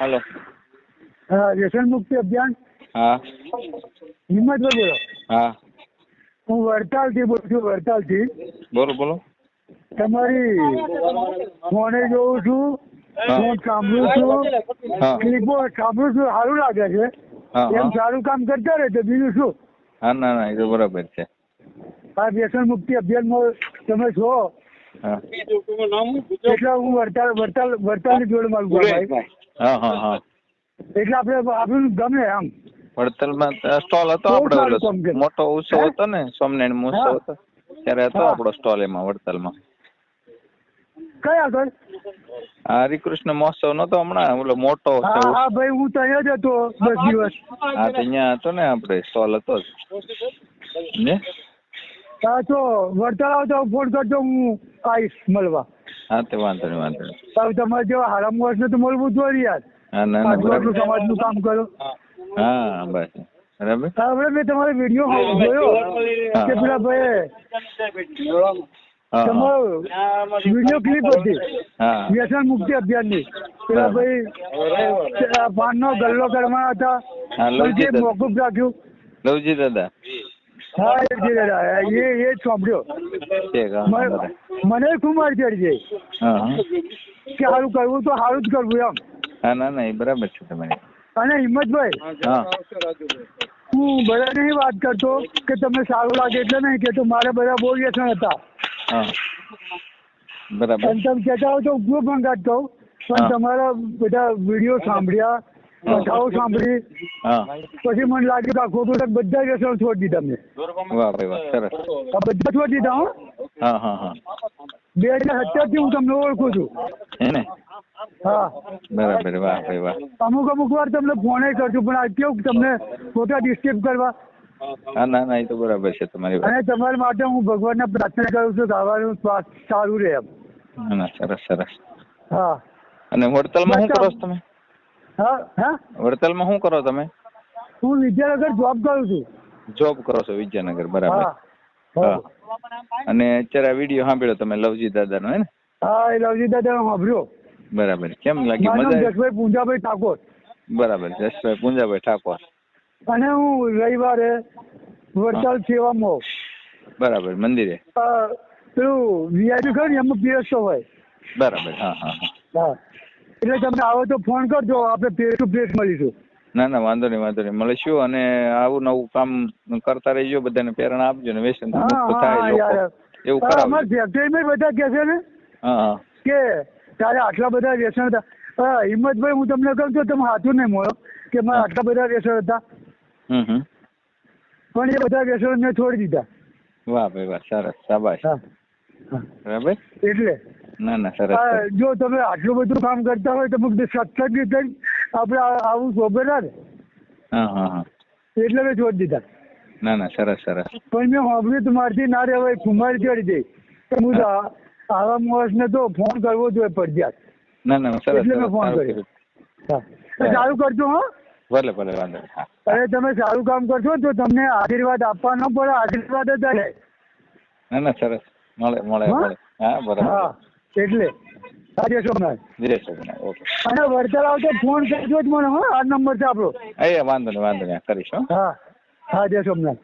હાલો. હા વ્યસન મુક્તિ અભિયાન? હા. હિંમતભાઈ બોલો. હા. હું વડતાલથી બોલું છું વડતાલથી. બોલો બોલો. તમારી ફોને જોઉં છું હું. સાંભળું છું ક્લિપો સાંભળું છું સારું લાગે છે. એમ સારું કામ કરતા રહે તો બીજું શું? હા ના ના એ તો બરાબર છે. આ વ્યસન મુક્તિ અભિયાનમાં તમે છો. એટલે હું વડતાલ વડતાલ વડતાલની જોડે મારું ભાઈ હા હા હા. એટલે આપણે આપણું ગમે આમ. વડતાલમાં સ્ટોલ હતો બહુ આપણે સારું ઓલો કામ કર્યું. મોટો ઉત્સવ હતો ને સ્વામિનારાયણ મહોત્સવ હતો. ત્યારે હતો. આપણો સ્ટોલ એમાં વડતાલમાં. આગળ આ હરિકૃષ્ણ મહોત્સવ નતો હમણાં ઓલો મોટો હા હા ભાઈ હું ત્યાં જ હતો દસ દિવસ. હા તો અહીંયા હતો ને આપણે સ્ટોલ હતો ને? હા તો વડતાલ આવતો ફોન કરજો હું. આવીશ મળવા. હા તે વાંધો નહીં વાંધો નહીં. હવે તમારે જેવા હરામ વર્ષ તો મળવું જોઈએ યાર. હા ના ના બરાબર. સમાજનું કામ કરો. હા બસ. બરાબર? હવે મેં તમારો વીડિયો જોયો. કે પેલા ભાઈ તમારો વીડિયો ક્લિપ હતી. વ્યસન મુક્તિ અભિયાનની. પેલા ભાઈ પાન પાનનો ગલ્લો કરવાના હતા. મોકૂફ રાખ્યું. લવજી દાદા હા એ દાદા. એ એ જ સાંભળ્યો. મને શું હા હા. કે સારું કરવું તો સારું જ કરવું એમ. હા ના ના એ બરાબર છે તમારી અને હિંમતભાઈ હું બધા નહીં વાત કરતો કે તમને સારું લાગે એટલે નહીં કે તો મારે બધા બહુ વ્યસન હતા. બરાબર. અને તમે કહેતા હો તો હું પણ કાઢતો પણ તમારા બધા વીડિયો સાંભળ્યા કથાઓ સાંભળી હા. પછી મને લાગ્યું કે આ ખોટું બધા વ્યસન છોડી દીધા મેં. વાહ ભાઈ વાહ સરસ. આ બધા છોડી દીધા હો. હા હા હા. બે હજાર સત્તરથી હું તમને ઓળખું છું. હે ને? હા. બરાબર વાહ ભાઈ વાહ. અમુક અમુક વાર તમને ફોન કરશું પણ આ કેવું તમને ખોટા ડિસ્ટર્બ કરવા. હા ના ના એ તો બરાબર છે તમારી અને તમારા માટે હું ભગવાનને પ્રાર્થના કરું છું કે આવવાનું સ્વાસ્થ્ય સારું રહે એમ. ના ના સરસ સરસ. હા. અને વડતાલમાં શું કરો છો તમે? હા હા? વડતાલમાં શું કરો તમે? હું વિદ્યાનગર જોબ કરું છું. જોબ કરો છો વિદ્યાનગર બરાબર. હા. અને અત્યારે આ વીડિયો સાંભળ્યો તમે લવજી દાદાનો હે ને? હા એ લવજી દાદા સાંભળ્યો. બરાબર. કેમ લાગી મજા નામ જસભાઈ પૂંજાભાઈ ઠાકોર. બરાબર. જસભાઈ પૂંજાભાઈ ઠાકોર. અને હું રવિવારે વરસાદ સેવામાં. બરાબર. મંદિરે? પેલું વીઆઈપી ખરું ને એમાં પીએસઓ હોય બરાબર. હા હા હા. હા. એટલે તમે આવો તો ફોન કરજો આપણે ફેસ ટુ ફેસ મળીશું. ના ના વાંધો નહીં વાંધો નહીં. મળીશું અને આવું નવું કામ કરતા રહીજો બધાને પ્રેરણા આપજો ને વ્યસન એવું કરાવજો. ફેક્ટરીમાં બધા કહે છે ને હા કે તારે આટલા બધા વ્યસન હતા. હિંમતભાઈ હું તમને કહું તો તમે હાથું નહીં મળો કે મારા આટલા બધા વ્યસન હતા. હમ હમ. પણ એ બધા વ્યસન મેં છોડી દીધા. વાહ ભાઈ વાહ સરસ શાબાશ. બરાબર? એટલે ના ના સરસ જો તમે આટલું બધું કામ કરતા હોય તો સત્સંગ આપણે આવું શોભે ના ને. હા હા હા. એટલે મેં છોડી દીધા. ના ના સરસ સરસ. પણ મેં સાંભળ્યું તમારથી ના ના હવે કુમાર ચડી દે. તો હું તો આવા માણસને તો ફોન કરવો જોઈએ ફરજિયાત. ના ના સરસ એટલે મેં ફોન કર્યો. હા. સારું કરજો હા. ભલે ભલે વાંધો અરે તમે સારું કામ કરશો તો તમને આશીર્વાદ આપવા ન પડે આશીર્વાદ જ ના ના સરસ. મળે મળે હા? મળે. હા બરાબર. હા એટલે. આજે સોમનાથ ધીરે સોમનાથ ઓકે. અને વડતાલ આવતો ફોન કરજો જ મને હા. આ નંબર છે આપણો. એ વાંધો નહીં વાંધો નહીં કરીશ હા. હા. જય સોમનાથ.